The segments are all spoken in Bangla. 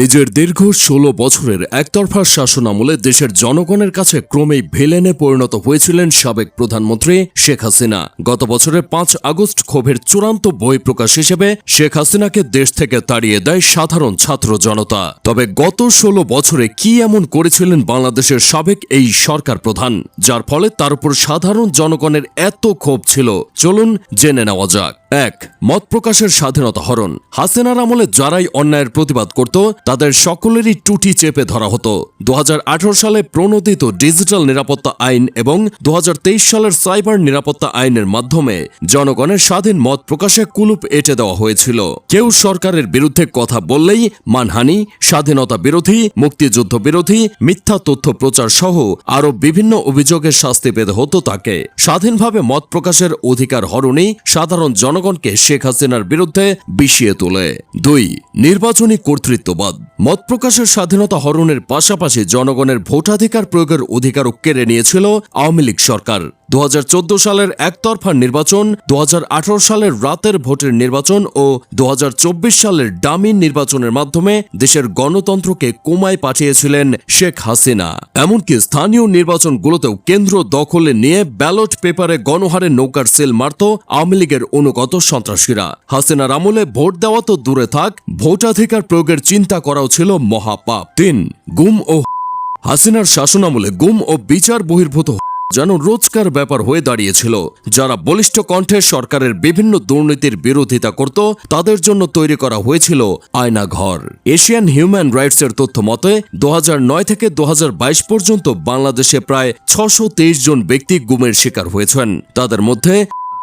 নিজের দীর্ঘ ষোলো বছরের একতরফা শাসন আমলে দেশের জনগণের কাছে ক্রমেই ভেলেনে পরিণত হয়েছিলেন সাবেক প্রধানমন্ত্রী শেখ হাসিনা। গত বছরের পাঁচ আগস্ট ক্ষোভের চূড়ান্ত বই প্রকাশ হিসেবে শেখ হাসিনাকে দেশ থেকে তাড়িয়ে দেয় সাধারণ ছাত্র জনতা। তবে গত ষোলো বছরে কি এমন করেছিলেন বাংলাদেশের সাবেক এই সরকার প্রধান? যার ফলে তার উপর সাধারণ জনগণের এত ক্ষোভ ছিল। চলুন জেনে নেওয়া যাক। এক, মত প্রকাশের স্বাধীনতা হরণ। হাসিনার আমলে যারাই অন্যায়ের প্রতিবাদ করত, তাদের সকলেরই টুটি চেপে ধরা হতো। দু সালে প্রণোদিত ডিজিটাল নিরাপত্তা আইন এবং দু হাজার তেইশ সালের সাইবার নিরাপত্তা আইনের মাধ্যমে জনগণের স্বাধীন মত প্রকাশে কুলুপ এঁটে দেওয়া হয়েছিল। কেউ সরকারের বিরুদ্ধে কথা বললেই মানহানি, স্বাধীনতা বিরোধী, মুক্তিযুদ্ধ বিরোধী, মিথ্যা তথ্য প্রচার সহ আরও বিভিন্ন অভিযোগের শাস্তি পেতে হতো তাকে। স্বাধীনভাবে মত প্রকাশের অধিকার হরণই সাধারণ জনগণকে শেখ হাসিনার বিরুদ্ধে বিষিয়ে তোলে। দুই নির্বাচনী কর্তৃত্ববাদ। মত প্রকাশের স্বাধীনতা হরণের পাশাপাশি জনগণের ভোটাধিকার প্রয়োগের অধিকারও কেড়ে নিয়েছিল আওয়ামী লীগ সরকার। দু হাজার চোদ্দ সালের একতরফা নির্বাচন দু হাজার আঠারো সালের রাতের ভোটের নির্বাচন ও দু হাজার চব্বিশ সালের ডামি নির্বাচনের মাধ্যমে দেশের গণতন্ত্রকে কোমায় পাঠিয়েছিলেন শেখ হাসিনা। এমনকি স্থানীয় নির্বাচনগুলোতেও কেন্দ্র দখলে নিয়ে ব্যালট পেপারে গণহারে নৌকার সেল মারত আওয়ামী লীগের অনুগত সন্ত্রাসীরা। হাসিনার আমলে ভোট দেওয়া তো দূরে থাক, ভোটাধিকার প্রয়োগের চিন্তা করাও ছিল মহাপাপ। তিন, গুম ও হাসিনার শাসনামলে গুম ও বিচার বহির্ভূত যেন রোজকার ব্যাপার হয়ে দাঁড়িয়েছিল। যারা বলিষ্ঠ কণ্ঠে সরকারের বিভিন্ন দুর্নীতির বিরোধিতা করত, তাদের জন্য তৈরি করা হয়েছিল আয়না ঘর এশিয়ান হিউম্যান রাইটসের তথ্য মতে দু হাজার নয় থেকে দু হাজার বাইশ পর্যন্ত বাংলাদেশে প্রায় ছশো জন ব্যক্তি গুমের শিকার হয়েছেন। তাদের মধ্যে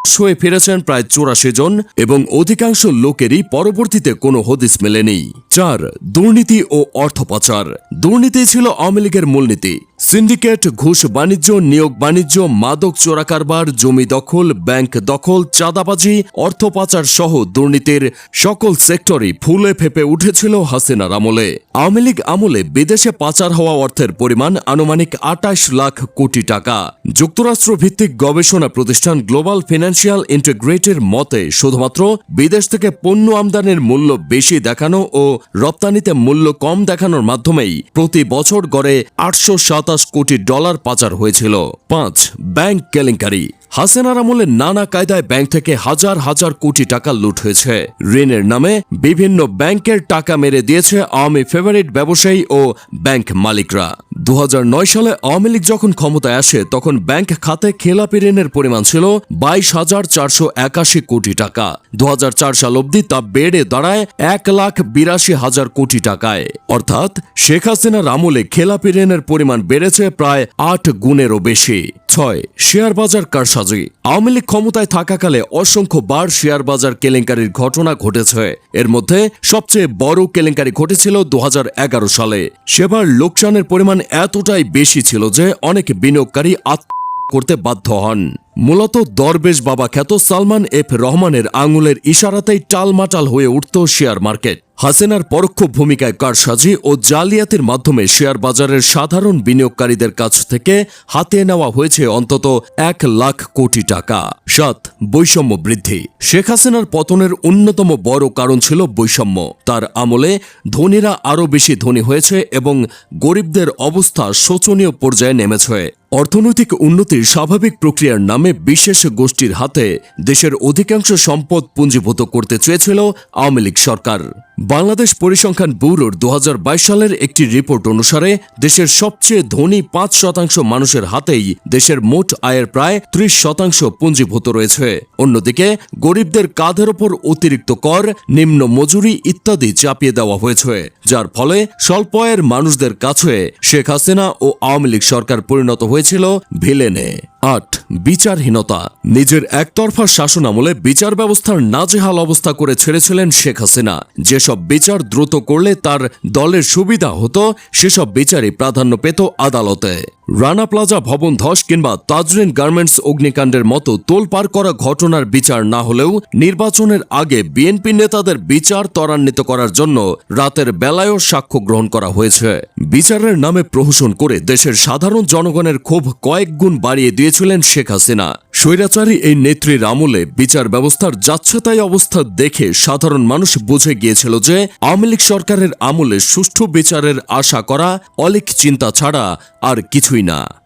হয়ে ফিরেছেন প্রায় চৌরাশি জন এবং অধিকাংশ লোকেরই পরবর্তীতে কোনো হদিস মেলেনি। চার, দুর্নীতি ও অর্থ পাচার দুর্নীতি ছিল আওয়ামী লীগের মূলনীতি। সিন্ডিকেট, ঘুষ বাণিজ্য, নিয়োগ বাণিজ্য, মাদক চোরাকারবার জমি দখল, ব্যাংক দখল, চাঁদাবাজি অর্থ পাচার সহ দুর্নীতির সকল সেক্টরই ফুলে ফেপে উঠেছিল হাসিনার আমলে। আওয়ামী লীগ আমলে বিদেশে পাচার হওয়া অর্থের পরিমাণ আনুমানিক আটাইশ লাখ কোটি টাকা। যুক্তরাষ্ট্র ভিত্তিক গবেষণা প্রতিষ্ঠান গ্লোবাল ফিনান্সিয়াল ইন্টিগ্রেটের মতে, শুধুমাত্র বিদেশ থেকে পণ্য আমদানির মূল্য বেশি দেখানো ও রপ্তানিতে মূল্য কম দেখানোর মাধ্যমেই প্রতি বছর গড়ে আটশো সাতাশ কোটি ডলার পাচার হয়েছিল। পাঁচ, ব্যাংক কেলেঙ্কারি। হাসিনার আমলে নানা কায়দায় ব্যাংক থেকে হাজার হাজার কোটি টাকা লুট হয়েছে। ঋণের নামে বিভিন্ন ব্যাংকের টাকা মেরে দিয়েছে আওয়ামী ফেভারিট ব্যবসায়ী ও ব্যাংক মালিকরা। দু হাজার নয় সালে আওয়ামী লীগ যখন ক্ষমতায় আসে, তখন ব্যাংক খাতে খেলাপি ঋণের পরিমাণ ছিল বাইশ হাজার চারশো একাশি কোটি টাকা। দু হাজার চার সাল অবধি তা বেড়ে দাঁড়ায় এক লাখ বিরাশি হাজার কোটি টাকায়। অর্থাৎ শেখ হাসিনার আমলে খেলাপি ঋণের পরিমাণ বেড়েছে প্রায় আট গুণেরও বেশি। ছয় শেয়ার বাজার কারসাজি। আওয়ামী লীগ ক্ষমতায় থাকাকালে অসংখ্য বার শেয়ার বাজার কেলেঙ্কারির ঘটনা ঘটেছে। এর মধ্যে সবচেয়ে বড় কেলেঙ্কারি ঘটেছিল দু হাজার এগারো সালে। সেবার লোকসানের পরিমাণ এতটাই বেশি ছিল যে অনেক বিনিয়োগকারী আত্ম করতে বাধ্য হন। মূলত দরবেশ বাবা খ্যাত সালমান এফ রহমানের আঙুলের ইশারাতেই টালমাটাল হয়ে উঠত শেয়ার মার্কেট। হাসিনার পরোক্ষ ভূমিকায় কারসাজি ও জালিয়াতির মাধ্যমে শেয়ার বাজারের সাধারণ বিনিয়োগকারীদের কাছ থেকে হাতে নেওয়া হয়েছে অন্তত এক লাখ কোটি টাকা। সাত, বৈষম্য বৃদ্ধি। শেখ হাসিনার পতনের অন্যতম বড় কারণ ছিল বৈষম্য। তার আমলে ধনীরা আরও বেশি ধনী হয়েছে এবং গরিবদের অবস্থা শোচনীয় পর্যায়ে নেমেছে। অর্থনৈতিক উন্নতির স্বাভাবিক প্রক্রিয়ার নামে বিশেষ গোষ্ঠীর হাতে দেশের অধিকাংশ সম্পদ পুঞ্জীভূত করতে চেয়েছিল আওয়ামী লীগ সরকার। বাংলাদেশ পরিসংখ্যান ব্যুরোর দু হাজার বাইশ সালের একটি রিপোর্ট অনুসারে, দেশের সবচেয়ে ধনী পাঁচ শতাংশ মানুষের হাতেই দেশের মোট আয়ের প্রায় ত্রিশ শতাংশ পুঞ্জীভূত রয়েছে। অন্যদিকে, গরিবদের কাঁধের ওপর অতিরিক্ত কর, নিম্ন মজুরি ইত্যাদি চাপিয়ে দেওয়া হয়েছে, যার ফলে স্বল্প আয়ের মানুষদের কাছে শেখ হাসিনা ও আওয়ামী লীগ সরকার পরিণত হয়েছিল ভিলেনে। আট, বিচারহীনতা। নিজের একতরফা শাসন আমলে বিচার ব্যবস্থার নাজেহাল অবস্থা করে ছেড়েছিলেন শেখ হাসিনা। যেসব বিচার দ্রুত করলে তার দলের সুবিধা হতো, সেসব বিচারই প্রাধান্য পেত আদালতে। রানা প্লাজা ভবন ধস কিংবা তাজরিন গার্মেন্টস অগ্নিকাণ্ডের মতো তোলপার করা ঘটনার বিচার না হলেও নির্বাচনের আগে বিএনপি নেতাদের বিচার ত্বরান্বিত করার জন্য রাতের বেলায়ও সাক্ষ্য গ্রহণ করা হয়েছে। বিচারের নামে প্রহসন করে দেশের সাধারণ জনগণের ক্ষোভ কয়েক গুণ বাড়িয়ে দিয়ে গিয়েছিলেন শেখ হাসিনা। স্বৈরাচারী এই নেত্রীর আমলে বিচার ব্যবস্থার যাচ্ছেতাই অবস্থা দেখে সাধারণ মানুষ বুঝে গিয়েছিল যে আওয়ামী লীগ সরকারের আমলে সুষ্ঠু বিচারের আশা করা অলিক চিন্তা ছাড়া আর কিছুই না।